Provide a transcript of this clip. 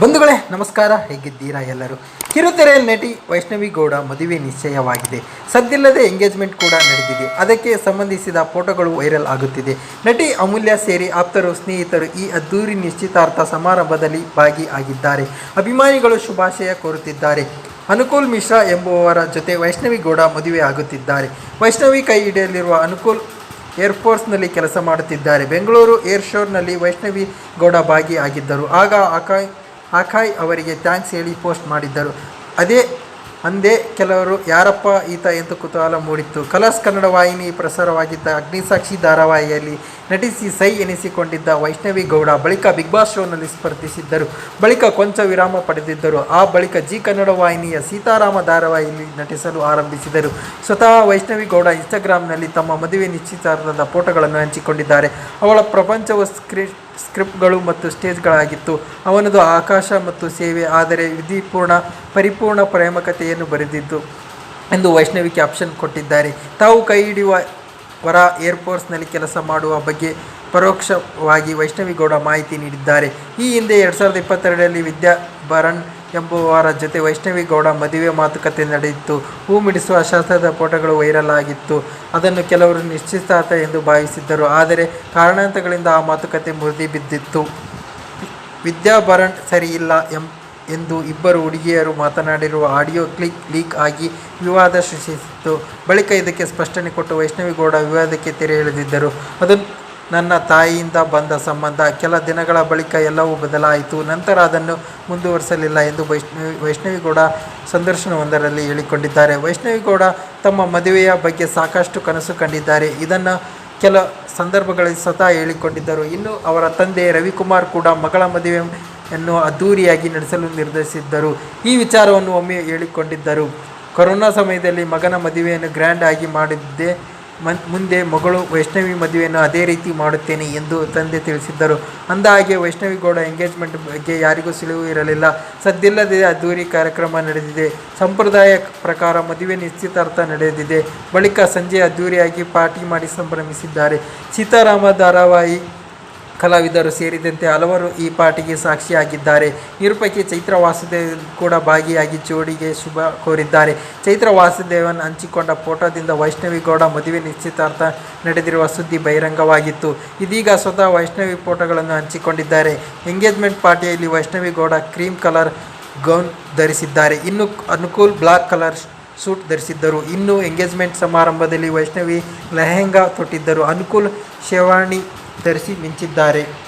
ಬಂಧುಗಳೇ, ನಮಸ್ಕಾರ. ಹೇಗಿದ್ದೀರಾ ಎಲ್ಲರೂ? ಕಿರುತೆರೆ ನಟಿ ವೈಷ್ಣವಿ ಗೌಡ ಮದುವೆ ನಿಶ್ಚಯವಾಗಿದೆ. ಸದ್ದಿಲ್ಲದೆ ಎಂಗೇಜ್ಮೆಂಟ್ ಕೂಡ ನಡೆದಿದೆ. ಅದಕ್ಕೆ ಸಂಬಂಧಿಸಿದ ಫೋಟೋಗಳು ವೈರಲ್ ಆಗುತ್ತಿದೆ. ನಟಿ ಅಮೂಲ್ಯ ಸೇರಿ ಆಪ್ತರು, ಸ್ನೇಹಿತರು ಈ ಅದ್ದೂರಿ ನಿಶ್ಚಿತಾರ್ಥ ಸಮಾರಂಭದಲ್ಲಿ ಭಾಗಿಯಾಗಿದ್ದಾರೆ. ಅಭಿಮಾನಿಗಳು ಶುಭಾಶಯ ಕೋರುತ್ತಿದ್ದಾರೆ. ಅನುಕೂಲ್ ಮಿಶ್ರಾ ಎಂಬುವವರ ಜೊತೆ ವೈಷ್ಣವಿ ಗೌಡ ಮದುವೆ ಆಗುತ್ತಿದ್ದಾರೆ. ವೈಷ್ಣವಿ ಕೈ ಹಿಡಿಯಲಿರುವ ಅನುಕೂಲ್ ಏರ್ಫೋರ್ಸ್ನಲ್ಲಿ ಕೆಲಸ ಮಾಡುತ್ತಿದ್ದಾರೆ. ಬೆಂಗಳೂರು ಏರ್ ಶೋರ್ನಲ್ಲಿ ವೈಷ್ಣವಿ ಗೌಡ ಭಾಗಿಯಾಗಿದ್ದರು. ಆಗ ಅಕಾಯ್ ಅಕಾಯ್ ಅವರಿಗೆ ಥ್ಯಾಂಕ್ಸ್ ಹೇಳಿ ಪೋಸ್ಟ್ ಮಾಡಿದ್ದರು. ಅದೇ ಅಂದೇ ಕೆಲವರು, ಯಾರಪ್ಪ ಈತ ಎಂದು ಕುತೂಹಲ ಮೂಡಿತ್ತು? ಕಲರ್ಸ್ ಕನ್ನಡ ವಾಹಿನಿ ಪ್ರಸಾರವಾಗಿದ್ದ ಅಗ್ನಿಸಾಕ್ಷಿ ಧಾರಾವಾಹಿಯಲ್ಲಿ ನಟಿಸಿ ಸೈ ಎನಿಸಿಕೊಂಡಿದ್ದ ವೈಷ್ಣವಿ ಗೌಡ ಬಳಿಕ ಬಿಗ್ ಬಾಸ್ ಶೋನಲ್ಲಿ ಸ್ಪರ್ಧಿಸಿದ್ದರು. ಬಳಿಕ ಕೊಂಚ ವಿರಾಮ ಪಡೆದಿದ್ದರು. ಆ ಬಳಿಕ ಜಿ ಕನ್ನಡ ವಾಹಿನಿಯ ಸೀತಾರಾಮ ಧಾರಾವಾಹಿಯಲ್ಲಿ ನಟಿಸಲು ಆರಂಭಿಸಿದರು. ಸ್ವತಃ ವೈಷ್ಣವಿ ಗೌಡ ಇನ್ಸ್ಟಾಗ್ರಾಮ್ನಲ್ಲಿ ತಮ್ಮ ಮದುವೆ ನಿಶ್ಚಿತಾರ್ಥದ ಫೋಟೋಗಳನ್ನು ಹಂಚಿಕೊಂಡಿದ್ದಾರೆ. ಅವಳ ಪ್ರಪಂಚವು ಸ್ಕ್ರಿ, ಸ್ಕ್ರಿಪ್ಟ್ಗಳು ಮತ್ತು ಸ್ಟೇಜ್ಗಳಾಗಿತ್ತು. ಅವನದು ಆಕಾಶ ಮತ್ತು ಸೇವೆ, ಆದರೆ ವಿಧಿಪೂರ್ಣ, ಪರಿಪೂರ್ಣ ಪ್ರೇಮಕತೆಯನ್ನು ಬರೆದಿದ್ದು ಎಂದು ವೈಷ್ಣವಿ ಕ್ಯಾಪ್ಷನ್ ಕೊಟ್ಟಿದ್ದಾರೆ. ತಾವು ಕೈ ಹಿಡಿಯುವ ವರ ಏರ್ಫೋರ್ಸ್ನಲ್ಲಿ ಕೆಲಸ ಮಾಡುವ ಬಗ್ಗೆ ಪರೋಕ್ಷವಾಗಿ ವೈಷ್ಣವಿಗೌಡ ಮಾಹಿತಿ ನೀಡಿದ್ದಾರೆ. ಈ ಹಿಂದೆ ಎರಡು ಸಾವಿರದ ಇಪ್ಪತ್ತೆರಡರಲ್ಲಿ ವಿದ್ಯಾ ಎಂಬುವರ ಜೊತೆ ವೈಷ್ಣವಿಗೌಡ ಮದುವೆ ಮಾತುಕತೆ ನಡೆಯಿತು. ಹೂ ಮಿಡಿಸುವ ಶಾಸ್ತ್ರದ ಫೋಟೋಗಳು ವೈರಲ್ ಆಗಿತ್ತು. ಅದನ್ನು ಕೆಲವರು ನಿಶ್ಚಿತಾರ್ಥ ಎಂದು ಭಾವಿಸಿದ್ದರು. ಆದರೆ ಕಾರಣಾಂತರಗಳಿಂದ ಆ ಮಾತುಕತೆ ಮುರಿದಿ ಬಿದ್ದಿತ್ತು. ವಿದ್ಯಾಭರಣ್ ಸರಿಯಿಲ್ಲ ಎಂ ಎಂದು ಇಬ್ಬರು ಹುಡುಗಿಯರು ಮಾತನಾಡಿರುವ ಆಡಿಯೋ ಕ್ಲಿಕ್ ಲೀಕ್ ಆಗಿ ವಿವಾದ ಸೃಷ್ಟಿಸಿತ್ತು. ಬಳಿಕ ಇದಕ್ಕೆ ಸ್ಪಷ್ಟನೆ ಕೊಟ್ಟು ವೈಷ್ಣವಿಗೌಡ ವಿವಾದಕ್ಕೆ ತೆರೆ ಎಳೆದಿದ್ದರು. ಅದು ನನ್ನ ತಾಯಿಯಿಂದ ಬಂದ ಸಂಬಂಧ. ಕೆಲ ದಿನಗಳ ಬಳಿಕ ಎಲ್ಲವೂ ಬದಲಾಯಿತು. ನಂತರ ಅದನ್ನು ಮುಂದುವರಿಸಲಿಲ್ಲ ಎಂದು ವೈಷ್ಣವಿ, ವೈಷ್ಣವಿಗೌಡ ಸಂದರ್ಶನವೊಂದರಲ್ಲಿ ಹೇಳಿಕೊಂಡಿದ್ದಾರೆ. ವೈಷ್ಣವಿಗೌಡ ತಮ್ಮ ಮದುವೆಯ ಬಗ್ಗೆ ಸಾಕಷ್ಟು ಕನಸು ಕಂಡಿದ್ದಾರೆ. ಇದನ್ನು ಕೆಲ ಸಂದರ್ಭಗಳಲ್ಲಿ ಸ್ವತಃ ಹೇಳಿಕೊಂಡಿದ್ದರು. ಇನ್ನು ಅವರ ತಂದೆ ರವಿಕುಮಾರ್ ಕೂಡ ಮಗಳ ಮದುವೆಯನ್ನು ಅದ್ದೂರಿಯಾಗಿ ನಡೆಸಲು ನಿರ್ಧರಿಸಿದ್ದರು. ಈ ವಿಚಾರವನ್ನು ಒಮ್ಮೆ ಹೇಳಿಕೊಂಡಿದ್ದರು. ಕೊರೋನಾ ಸಮಯದಲ್ಲಿ ಮಗನ ಮದುವೆಯನ್ನು ಗ್ರ್ಯಾಂಡ್ ಆಗಿ ಮಾಡಿದ್ದೆ. ಮುಂದೆ ಮಗಳು ವೈಷ್ಣವಿ ಮದುವೆಯನ್ನು ಅದೇ ರೀತಿ ಮಾಡುತ್ತೇನೆ ಎಂದು ತಂದೆ ತಿಳಿಸಿದ್ದರು. ಅಂದಹಾಗೆ ವೈಷ್ಣವಿ ಗೌಡ ಎಂಗೇಜ್ಮೆಂಟ್ ಬಗ್ಗೆ ಯಾರಿಗೂ ಸುಳಿವು ಇರಲಿಲ್ಲ. ಸದ್ದಿಲ್ಲದೆ ಅದ್ದೂರಿ ಕಾರ್ಯಕ್ರಮ ನಡೆದಿದೆ. ಸಂಪ್ರದಾಯ ಪ್ರಕಾರ ಮದುವೆ ನಿಶ್ಚಿತಾರ್ಥ ನಡೆದಿದೆ. ಬಳಿಕ ಸಂಜೆ ಅದ್ದೂರಿಯಾಗಿ ಪಾರ್ಟಿ ಮಾಡಿ ಸಂಭ್ರಮಿಸಿದ್ದಾರೆ. ಸೀತಾರಾಮ ಧಾರಾವಾಹಿ ಕಲಾವಿದರು ಸೇರಿದಂತೆ ಹಲವರು ಈ ಪಾರ್ಟಿಗೆ ಸಾಕ್ಷಿಯಾಗಿದ್ದಾರೆ. ನಿರೂಪಕಿ ಚೈತ್ರ ವಾಸುದೇವ್ ಕೂಡ ಭಾಗಿಯಾಗಿ ಜೋಡಿಗೆ ಶುಭ ಕೋರಿದ್ದಾರೆ. ಚೈತ್ರ ವಾಸುದೇವನ್ ಹಂಚಿಕೊಂಡ ಫೋಟೋದಿಂದ ವೈಷ್ಣವಿ ಗೌಡ ಮದುವೆ ನಿಶ್ಚಿತಾರ್ಥ ನಡೆದಿರುವ ಸುದ್ದಿ ಬಹಿರಂಗವಾಗಿತ್ತು. ಇದೀಗ ಸ್ವತಃ ವೈಷ್ಣವಿ ಫೋಟೋಗಳನ್ನು ಹಂಚಿಕೊಂಡಿದ್ದಾರೆ. Engagement ಪಾರ್ಟಿಯಲ್ಲಿ Vaishnavi Gowda cream colour gown ಧರಿಸಿದ್ದಾರೆ. ಇನ್ನು ಅನುಕೂಲ್ ಬ್ಲಾಕ್ ಕಲರ್ ಸೂಟ್ ಧರಿಸಿದ್ದರು. ಇನ್ನು ಎಂಗೇಜ್ಮೆಂಟ್ ಸಮಾರಂಭದಲ್ಲಿ ವೈಷ್ಣವಿ ಲೆಹೆಂಗಾ ತೊಟ್ಟಿದ್ದರು. ಅನುಕೂಲ್ ಶೇವಾಣಿ ಧರಿಸಿ ಮಿಂಚಿದ್ದಾರೆ.